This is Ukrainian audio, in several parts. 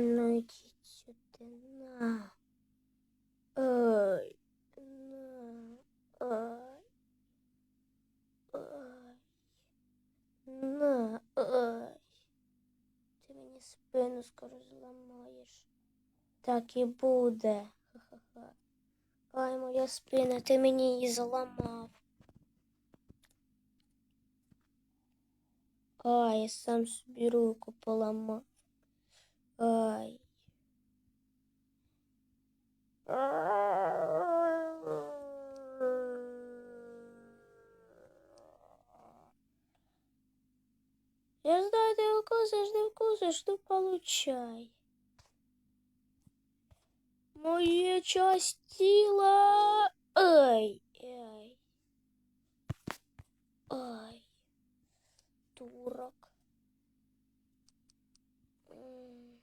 ну йдіть сюди. На. Ой. На. Ой. Ой. На. Ой. Ти мені спину скоро зламаєш. Так і буде. Ха-ха-ха. Ай, моя спина, ти мені її зламав. Ай, я сам собі руку поламав. Ай. Я знаю, ты вкусишь, ты вкусишь, ну получай. Моя часть тіла. Ай, ай. Ай. Турок. М.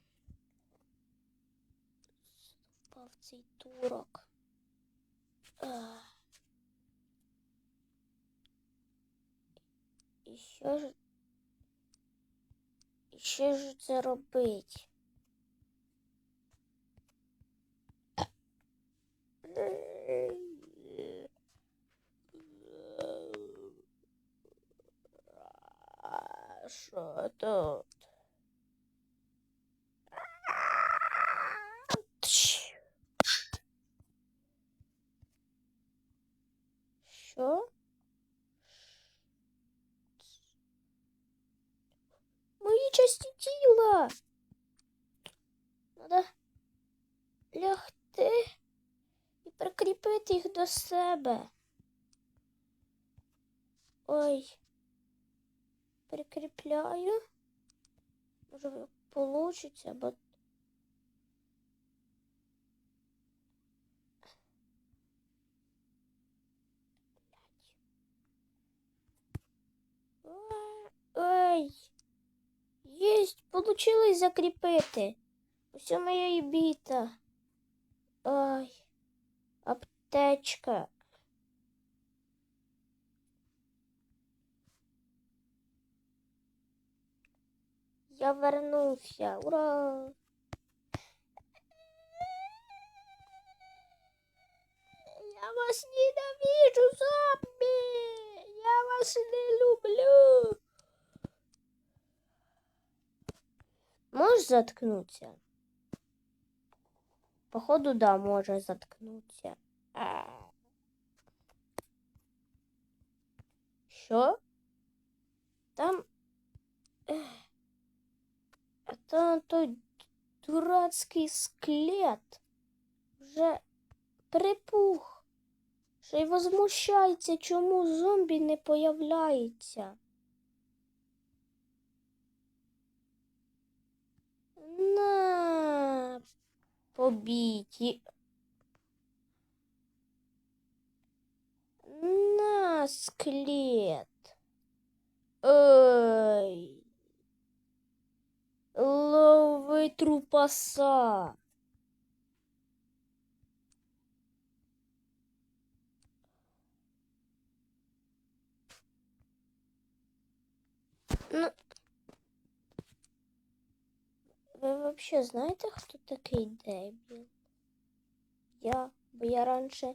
Впав цей турок. А. І що ж. І що ж це робить? А, Що тут? Мої часті тіла. Треба лягти і прикріпити їх до себе. Ой. Прикріпляю. Може получиться, бо. Ой, Ой. Получилось закріпити. Ось моя біта. Ой. Аптечка. Я вернувся. Ура! Я вас ненавижу, зомбі! Я вас не люблю. Можешь заткнуться? Походу, да, може заткнуться. А. Що? Там. Там той дурацький склет вже припух. Ще й возмущається, чому зомбі не появляється. На побіті. На склет. Ой. Лови трупаса. Ну, ви вообще знаєте, хто такий дебіл? Я, бо я раніше.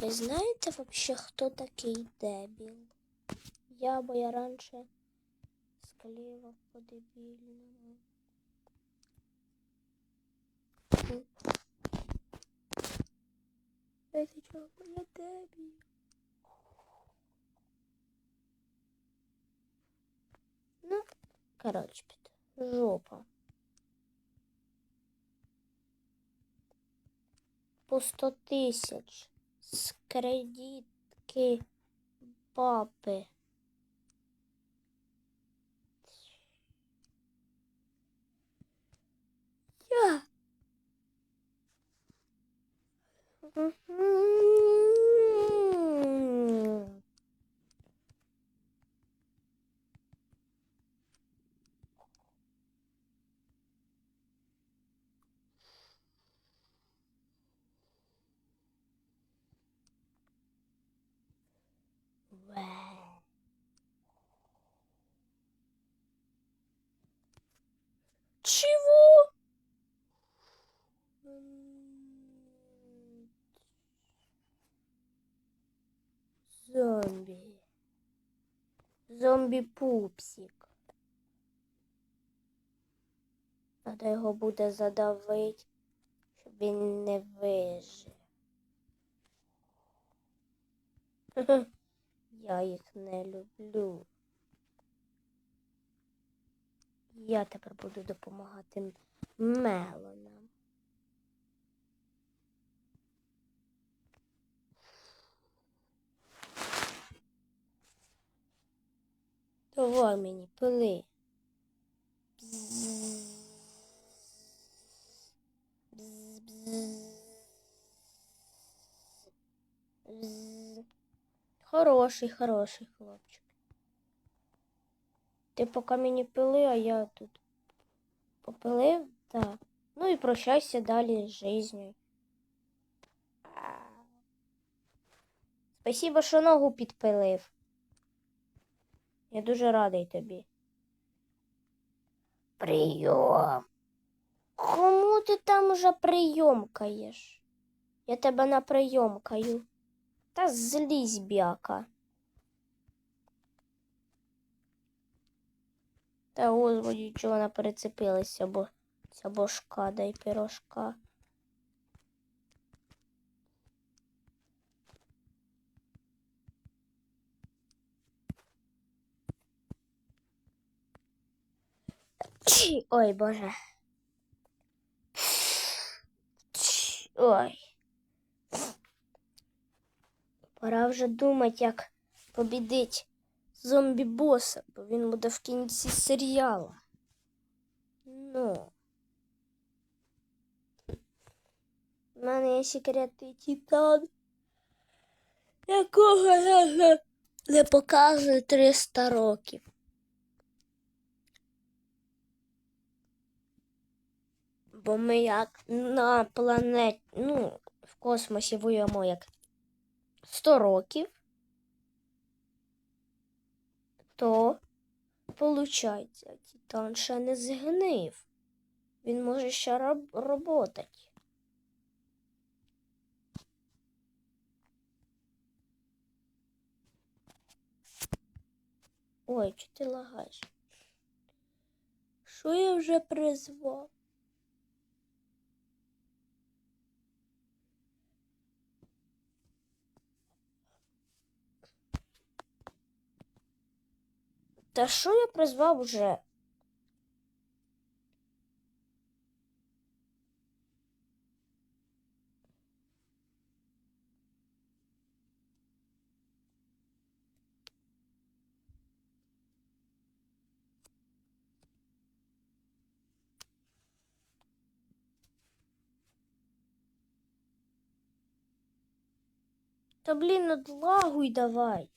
Ви знаєте вообще, хто такий дебіл? Я, бо я раніше склеював по дебільному. Знаєте чого, я дебіл. Ну, короче, під жопа. По 100 тисяч з кредитки папи. Я. Мгм. Ве. зомбі. Зомбі пупсик. Треба його буде задавити, щоб він не вижив. Я їх не люблю. Я тепер буду допомагати Мелонам. Давай мені пили. Хороший, хороший хлопчик. Ти поки мені пили, а я тут попилив, так. Ну і прощайся далі з жизнью. Спасибо, що ногу підпилив. Я дуже радий тобі. Прийом. Кому ти там уже прийомкаєш? Я тебе на прийомкаю. Та злізь, бяка. Та господи, чого вона перецепилася, бо ця бошка дай пірожка. Ой, боже. Ой. Пора вже думати, як побідить зомбі-боса, бо він буде в кінці серіалу. Ну. У мене є секретний титан, якого я не показую 300 років. Бо ми як на планеті, ну, в космосі воюємо як 100 років, то, виходить, Титан ще не згнив. Він може ще роб роботати. Ой, чи ти лагаєш? Що я вже призвав? Та що я призвав уже? Та блін, отлагуй давай.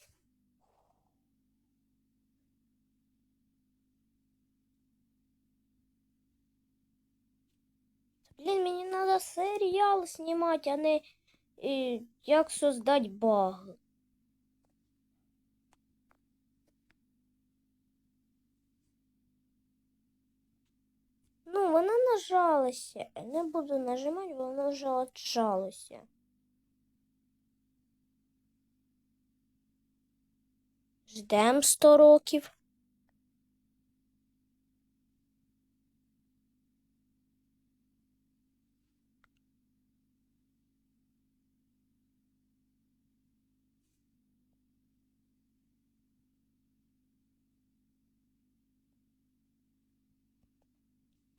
Блін, мені треба серіал знімати, а не е, як создати баг. Ну, вона нажалася. Не буду нажимати, вона вже отжалася. Ждем 100 років.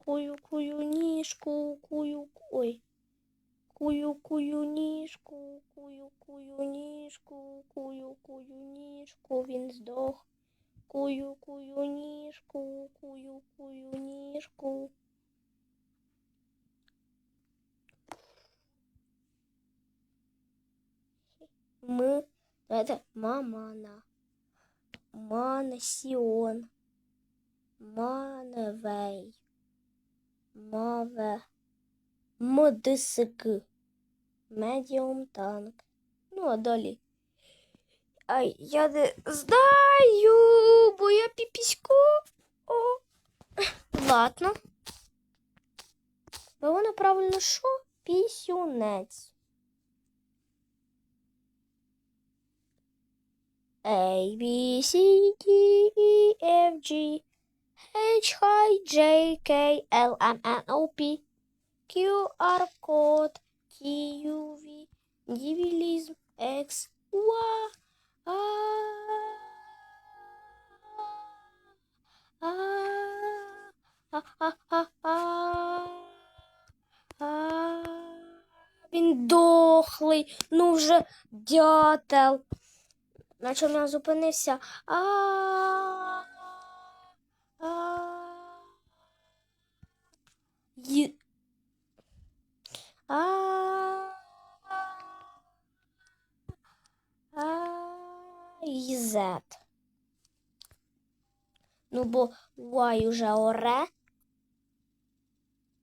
Кую, кую, ніжку, кую, ой. Кую, кую, ніжку, кую, кую, ніжку, кую, кую, ніжку, він здох. Кую, кую, ніжку, кую, кую, ніжку. Мы, это мамана, манасион, маневей. Мове. МДСК. Медіум танк. Ну, а далі. Ай, я не знаю, бо я піпісько. О. Ладно. Бо воно правильно що? Пісюнець. A, B, C, D, E, F, G, H, I, J, K, L, M, N, O, P, Q, R, код, T, U, V, дебилизм, X, Y. Він дохлий, ну вже дятел. На чому я зупинився? А, Ї- а, а, і Z. Ну, бо Y уже оре.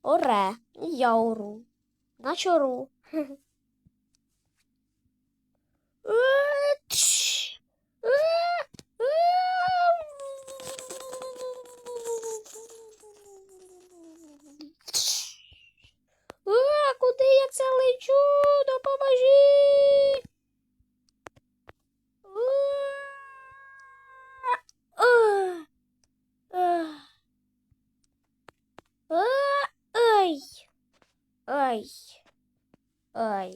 Оре. Я ору. Наче ору. Е, тш. Е, е. Тш. Е, Куди я це лечу? Допоможи. Е, е. Е, Ай. Ай. Ай.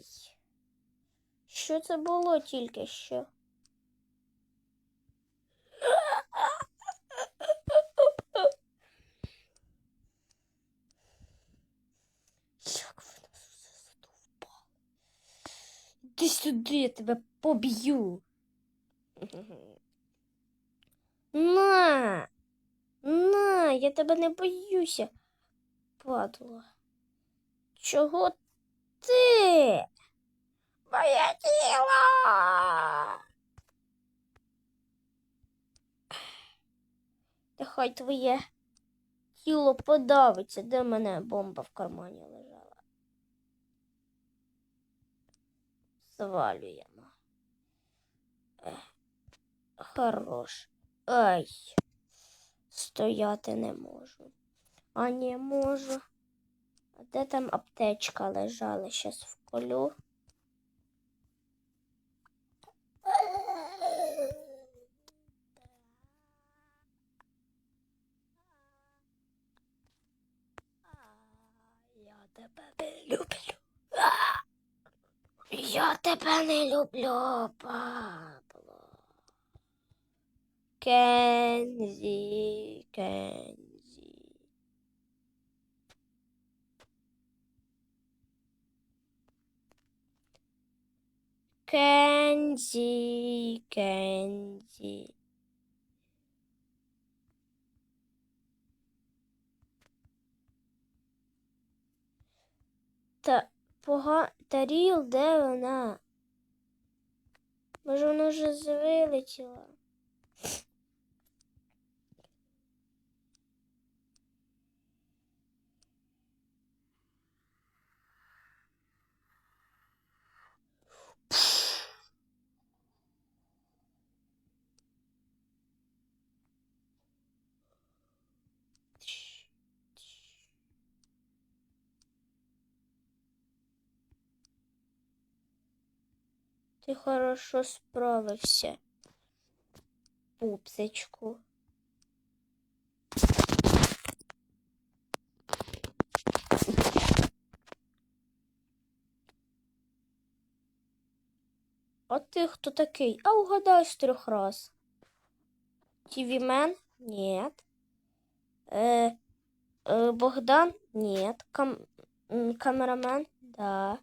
Що це було тільки що? Як ви нас усе задовбали? Іди сюди, я тебе поб'ю. На, на, я тебе не боюся, падла. Чого ти? Моє тіло. Нехай твоє тіло подавиться, де мене бомба в кармані лежала. Звалюємо. Хорош. Ай. Стояти не можу. А не можу. А де там аптечка лежала? Щас вколю. Я тебе не люблю. Я тебе не люблю, Пабло. Кензі, Кензі. Кензі, Кензі. Та пога... Таріл, де вона? Може, вона вже вилетіла? Ти хорошо справився, пупсичку. А ти хто такий? А угадай з трьох раз. Тівімен? Нет. Э, э, Богдан? Нет. Кам... Камерамен? Да.